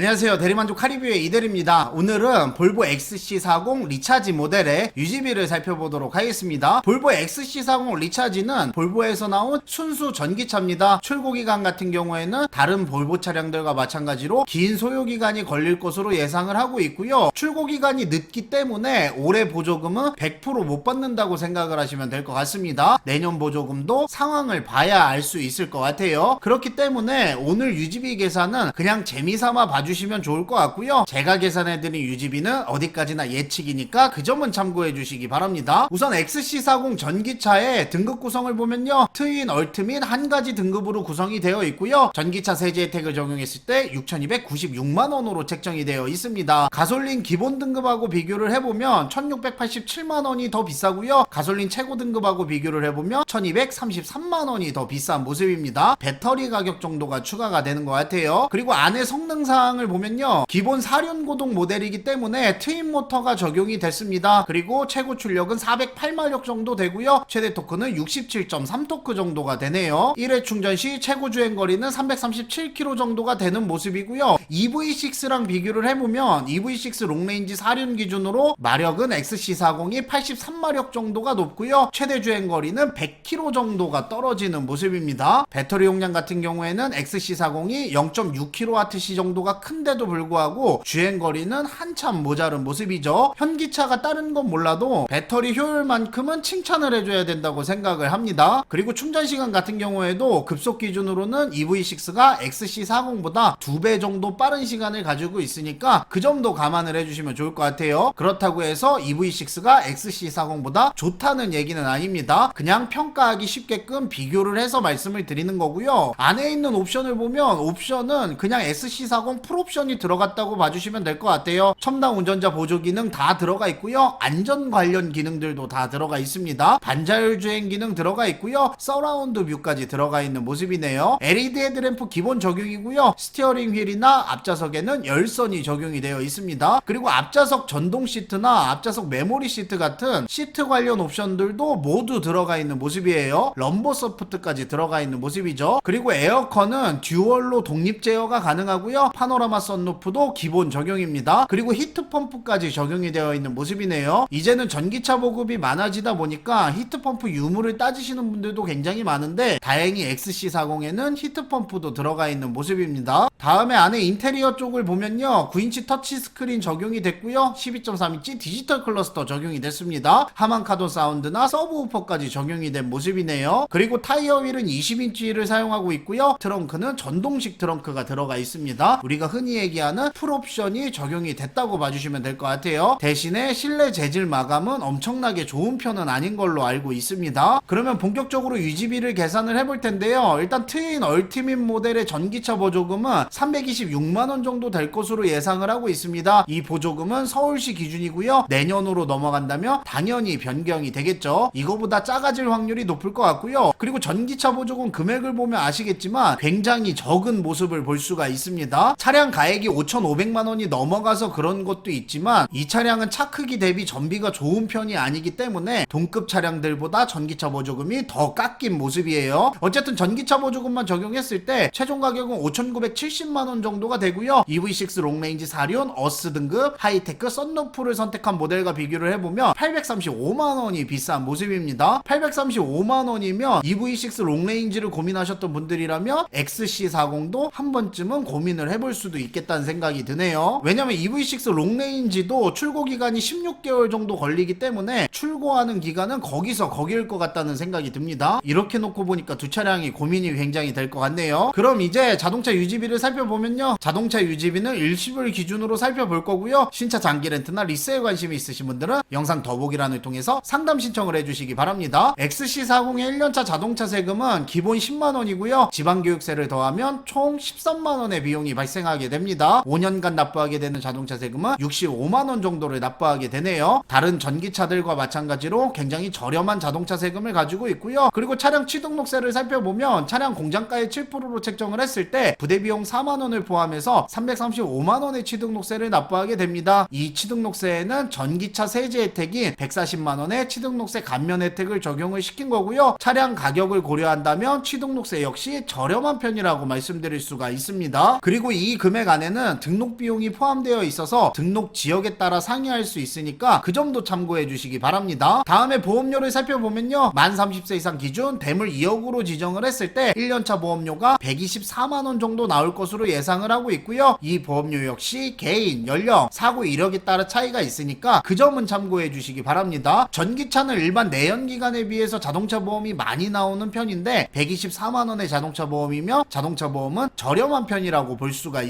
안녕하세요. 대리만족 카리뷰의 이대리입니다. 오늘은 볼보 XC40 리차지 모델의 유지비를 살펴보도록 하겠습니다. 볼보 XC40 리차지는 볼보에서 나온 순수 전기차입니다. 출고 기간 같은 경우에는 다른 볼보 차량들과 마찬가지로 긴 소요 기간이 걸릴 것으로 예상을 하고 있고요. 출고 기간이 늦기 때문에 올해 보조금은 100%못 받는다고 생각을 하시면 될 것 같습니다. 내년 보조금도 상황을 봐야 알 수 있을 것 같아요. 그렇기 때문에 오늘 유지비 계산은 그냥 재미삼아 봐주 시면 좋을 것 같고요. 제가 계산해드린 유지비는 어디까지나 예측이니까 그 점은 참고해 주시기 바랍니다. 우선 XC40 전기차의 등급 구성을 보면요. 트윈, 얼트 및한 가지 등급으로 구성이 되어 있고요. 전기차 세제 혜택을 적용했을 때 6,296만원으로 책정이 되어 있습니다. 가솔린 기본 등급하고 비교를 해보면 1,687만원이 더 비싸고요. 가솔린 최고 등급하고 비교를 해보면 1,233만원이 더 비싼 모습입니다. 배터리 가격 정도가 추가가 되는 것 같아요. 그리고 안에 성능 사항을 보면요. 기본 4륜 고동 모델이기 때문에 트윈 모터가 적용이 됐습니다. 그리고 최고 출력은 408마력 정도 되고요. 최대 토크는 67.3 토크 정도가 되네요. 1회 충전 시 최고 주행 거리는 337km 정도가 되는 모습이고요. EV6랑 비교를 해보면 EV6 롱레인지 4륜 기준으로 마력은 XC40이 83마력 정도가 높고요. 최대 주행 거리는 100km 정도가 떨어지는 모습입니다. 배터리 용량 같은 경우에는 XC40이 0.6kWh 정도가 큰데도 불구하고 주행 거리는 한참 모자른 모습이죠. 현기차가 다른 건 몰라도 배터리 효율만큼은 칭찬을 해줘야 된다고 생각을 합니다. 그리고 충전 시간 같은 경우에도 급속 기준으로는 EV6가 XC40보다 두배 정도 빠른 시간을 가지고 있으니까 그 점도 감안을 해주시면 좋을 것 같아요. 그렇다고 해서 EV6가 XC40보다 좋다는 얘기는 아닙니다. 그냥 평가하기 쉽게끔 비교를 해서 말씀을 드리는 거고요. 안에 있는 옵션을 보면 옵션은 그냥 XC40 풀옵션이 들어갔다고 봐주시면 될 것 같아요. 첨단 운전자 보조 기능 다 들어가 있고요. 안전 관련 기능들도 다 들어가 있습니다. 반자율 주행 기능 들어가 있고요. 서라운드 뷰까지 들어가 있는 모습이네요. LED 헤드램프 기본 적용이고요. 스티어링 휠이나 앞좌석에는 열선이 적용이 되어 있습니다. 그리고 앞좌석 전동 시트나 앞좌석 메모리 시트 같은 시트 관련 옵션들도 모두 들어가 있는 모습이에요. 럼버 서포트까지 들어가 있는 모습이죠. 그리고 에어컨은 듀얼로 독립 제어가 가능하고요. 파노 라마 썬루프도 기본 적용입니다. 그리고 히트 펌프까지 적용이 되어 있는 모습이네요. 이제는 전기차 보급이 많아지다 보니까 히트 펌프 유무를 따지시는 분들도 굉장히 많은데 다행히 XC40에는 히트 펌프도 들어가 있는 모습입니다. 다음에 안에 인테리어 쪽을 보면요. 9인치 터치 스크린 적용이 됐고요. 12.3인치 디지털 클러스터 적용이 됐습니다. 하만 카돈 사운드나 서브우퍼까지 적용이 된 모습이네요. 그리고 타이어 휠은 20인치를 사용하고 있고요. 트렁크는 전동식 트렁크가 들어가 있습니다. 우리가 흔히 얘기하는 풀옵션이 적용이 됐다고 봐주시면 될 것 같아요. 대신에 실내 재질 마감은 엄청나게 좋은 편은 아닌 걸로 알고 있습니다. 그러면 본격적으로 유지비를 계산을 해볼 텐데요. 일단 트윈 얼티밋 모델의 전기차 보조금은 326만원 정도 될 것으로 예상을 하고 있습니다. 이 보조금은 서울시 기준이고요. 내년으로 넘어간다면 당연히 변경이 되겠죠. 이거보다 작아질 확률이 높을 것 같고요. 그리고 전기차 보조금 금액을 보면 아시겠지만 굉장히 적은 모습을 볼 수가 있습니다. 차량 가액이 5,500만 원이 넘어가서 그런 것도 있지만 이 차량은 차 크기 대비 전비가 좋은 편이 아니기 때문에 동급 차량들보다 전기차 보조금이 더 깎인 모습이에요. 어쨌든 전기차 보조금만 적용했을 때 최종 가격은 5,970만 원 정도가 되고요. EV6 롱레인지 4륜 어스 등급 하이테크 썬루프를 선택한 모델과 비교를 해보면 835만 원이 비싼 모습입니다. 835만 원이면 EV6 롱레인지를 고민하셨던 분들이라면 XC40도 한 번쯤은 고민을 해볼 수도 있겠다는 생각이 드네요. 왜냐면 EV6 롱레인지도 출고 기간이 16개월 정도 걸리기 때문에 출고하는 기간은 거기서 거기일 것 같다는 생각이 듭니다. 이렇게 놓고 보니까 두 차량이 고민이 굉장히 될 것 같네요. 그럼 이제 자동차 유지비를 살펴보면요. 자동차 유지비는 일시불 기준으로 살펴볼 거고요. 신차 장기 렌트나 리스에 관심이 있으신 분들은 영상 더보기란을 통해서 상담 신청을 해주시기 바랍니다. XC40의 1년차 자동차 세금은 기본 10만 원이고요. 지방교육세를 더하면 총 13만 원의 비용이 발생하게 됩니다. 5년간 납부하게 되는 자동차 세금은 65만원 정도를 납부하게 되네요. 다른 전기차들과 마찬가지로 굉장히 저렴한 자동차 세금을 가지고 있고요. 그리고 차량 취등록세를 살펴보면 차량 공장가의 7%로 책정을 했을 때 부대 비용 4만 원을 포함해서 335만 원의 취등록세를 납부하게 됩니다. 이 취등록세에는 전기차 세제 혜택인 140만 원의 취등록세 감면 혜택을 적용을 시킨 거고요. 차량 가격을 고려한다면 취등록세 역시 저렴한 편이라고 말씀드릴 수가 있습니다. 그리고 이 금액 금액 안에는 등록 비용이 포함되어 있어서 등록 지역에 따라 상이할 수 있으니까 그 점도 참고해 주시기 바랍니다. 다음에 보험료를 살펴보면요. 만 30세 이상 기준 대물 2억으로 지정을 했을 때 1년차 보험료가 124만 원 정도 나올 것으로 예상을 하고 있고요. 이 보험료 역시 개인, 연령, 사고 이력에 따라 차이가 있으니까 그 점은 참고해 주시기 바랍니다. 전기차는 일반 내연기관에 비해서 자동차 보험이 많이 나오는 편인데 124만 원의 자동차 보험이며 자동차 보험은 저렴한 편이라고 볼 수가 있습니다.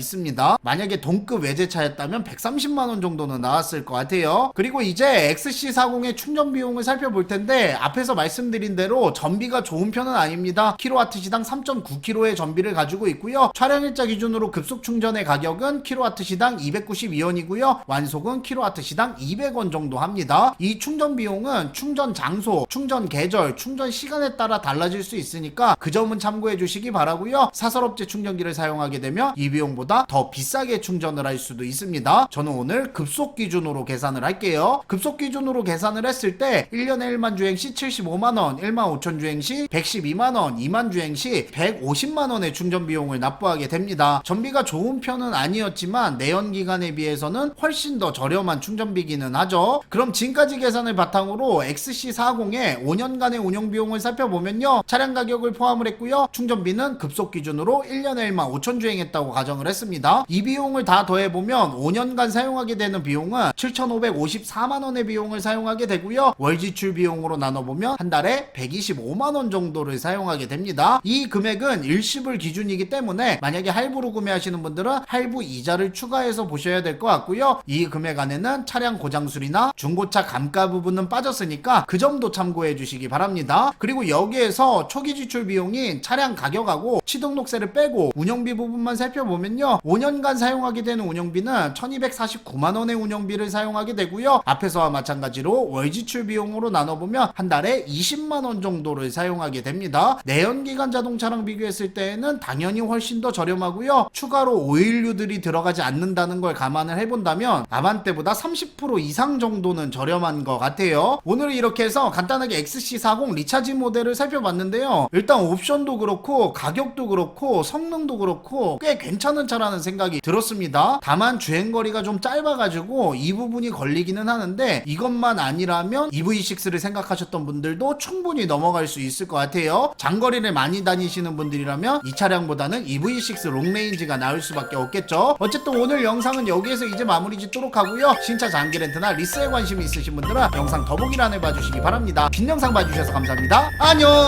만약에 동급 외제차였다면 130만원 정도는 나왔을 것 같아요. 그리고 이제 XC40의 충전 비용을 살펴볼 텐데 앞에서 말씀드린 대로 전비가 좋은 편은 아닙니다. 킬로와트시당 3.9kg의 전비를 가지고 있고요. 촬영일자 기준으로 급속 충전의 가격은 킬로와트시당 292원이고요. 완속은 킬로와트시당 200원 정도 합니다. 이 충전 비용은 충전 장소, 충전 계절, 충전 시간에 따라 달라질 수 있으니까 그 점은 참고해 주시기 바라고요. 사설업체 충전기를 사용하게 되면 이 비용보다 더 비싸게 충전을 할 수도 있습니다. 저는 오늘 급속 기준으로 계산을 할게요. 급속 기준으로 계산을 했을 때 1년에 1만 주행 시 75만원, 1만 5천 주행 시 112만원, 2만 주행 시 150만원의 충전 비용을 납부하게 됩니다. 전비가 좋은 편은 아니었지만 내연기관에 비해서는 훨씬 더 저렴한 충전비기는 하죠. 그럼 지금까지 계산을 바탕으로 XC40의 5년간의 운영 비용을 살펴보면요. 차량 가격을 포함을 했고요. 충전비는 급속 기준으로 1년에 1만 5천 주행했다고 가정을 했습니다. 이 비용을 다 더해보면 5년간 사용하게 되는 비용은 7,554만 원의 비용을 사용하게 되고요. 월 지출 비용으로 나눠보면 한 달에 125만 원 정도를 사용하게 됩니다. 이 금액은 일시불 기준이기 때문에 만약에 할부로 구매하시는 분들은 할부 이자를 추가해서 보셔야 될 것 같고요. 이 금액 안에는 차량 고장술이나 중고차 감가 부분은 빠졌으니까 그 점도 참고해 주시기 바랍니다. 그리고 여기에서 초기 지출 비용인 차량 가격하고 취등록세를 빼고 운영비 부분만 살펴보면요. 5년간 사용하게 되는 운영비는 1249만 원의 운영비를 사용하게 되고요. 앞에서와 마찬가지로 월 지출 비용으로 나눠보면 한 달에 20만 원 정도를 사용하게 됩니다. 내연기관 자동차랑 비교했을 때에는 당연히 훨씬 더 저렴하고요. 추가로 오일류들이 들어가지 않는다는 걸 감안을 해본다면 아반떼보다 30% 이상 정도는 저렴한 것 같아요. 오늘 이렇게 해서 간단하게 XC40 리차지 모델을 살펴봤는데요. 일단 옵션도 그렇고 가격도 그렇고 성능도 그렇고 꽤 괜찮은 차 라는 생각이 들었습니다. 다만 주행거리가 좀 짧아가지고 이 부분이 걸리기는 하는데 이것만 아니라면 EV6를 생각하셨던 분들도 충분히 넘어갈 수 있을 것 같아요. 장거리를 많이 다니시는 분들이라면 이 차량보다는 EV6 롱레인지가 나을 수밖에 없겠죠. 어쨌든 오늘 영상은 여기에서 이제 마무리 짓도록 하고요. 신차 장기 렌트나 리스에 관심이 있으신 분들은 영상 더보기란을 봐주시기 바랍니다. 긴 영상 봐주셔서 감사합니다. 안녕!